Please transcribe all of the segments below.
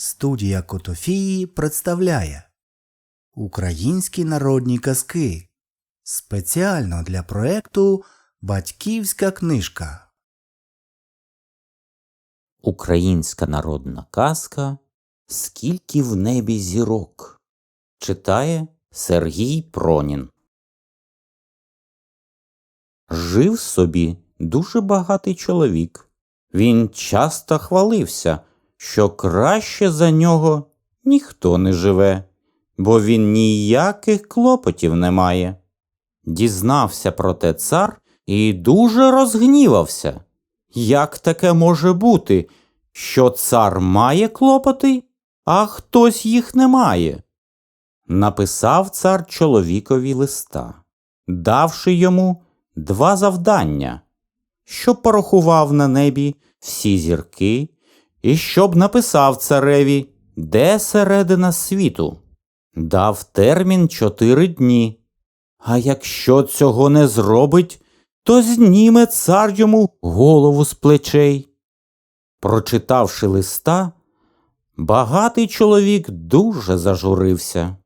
Студія Котофії представляє Українські народні казки спеціально для проекту Батьківська книжка. Українська народна казка Скільки в небі зірок читає Сергій Пронін. Жив собі дуже багатий чоловік. Він часто хвалився, що краще за нього ніхто не живе, бо він ніяких клопотів не має. Дізнався про те цар і дуже розгнівався. Як таке може бути, що цар має клопоти, а хтось їх не має? Написав цар чоловікові листа, давши йому два завдання, щоб порахував на небі всі зірки, і щоб написав цареві, де середина світу. Дав термін чотири дні. А якщо цього не зробить, то зніме цар йому голову з плечей. Прочитавши листа, багатий чоловік дуже зажурився.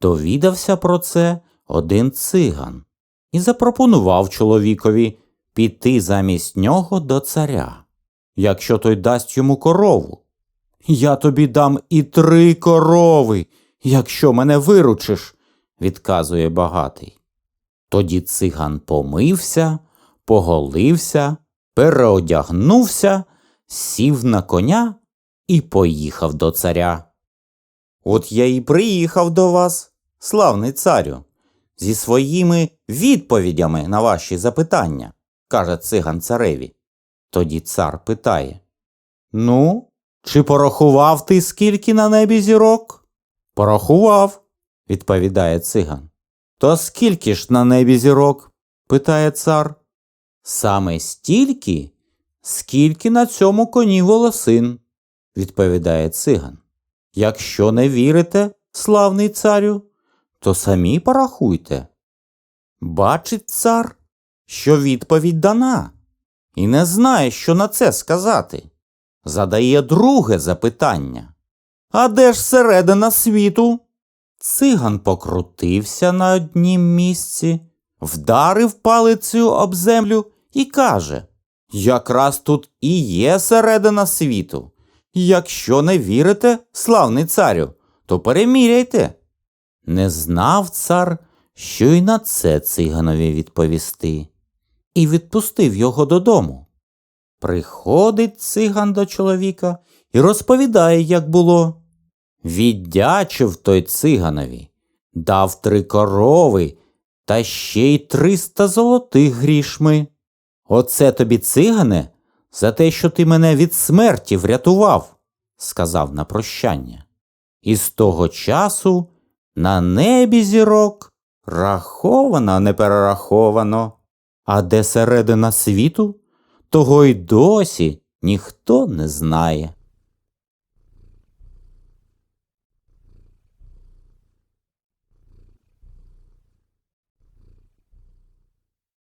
Довідався про це один циган і запропонував чоловікові піти замість нього до царя, якщо той дасть йому корову. Я тобі дам і три корови, якщо мене виручиш, відказує багатий. Тоді циган помився, поголився, переодягнувся, сів на коня і поїхав до царя. От я і приїхав до вас, славний царю, зі своїми відповідями на ваші запитання, каже циган цареві. Тоді цар питає Ну, чи порахував ти скільки на небі зірок? Порахував, відповідає циган. То скільки ж на небі зірок? питає цар. Саме стільки, скільки на цьому коні волосин, відповідає циган. Якщо не вірите, славний царю, то самі порахуйте. Бачить цар, що відповідь дана, і не знає, що на це сказати. Задає друге запитання. А де ж середина світу? Циган покрутився на однім місці, вдарив палицею об землю і каже Якраз тут і є середина світу. Якщо не вірите, славний царю, то переміряйте. Не знав цар, що й на це циганові відповісти, і відпустив його додому. Приходить циган до чоловіка і розповідає, як було. Віддячив той циганові, дав три корови та ще й триста золотих грішми. Оце тобі, цигане, за те, що ти мене від смерті врятував, сказав на прощання. І з того часу на небі зірок раховано не перераховано, а де середина світу, того й досі ніхто не знає.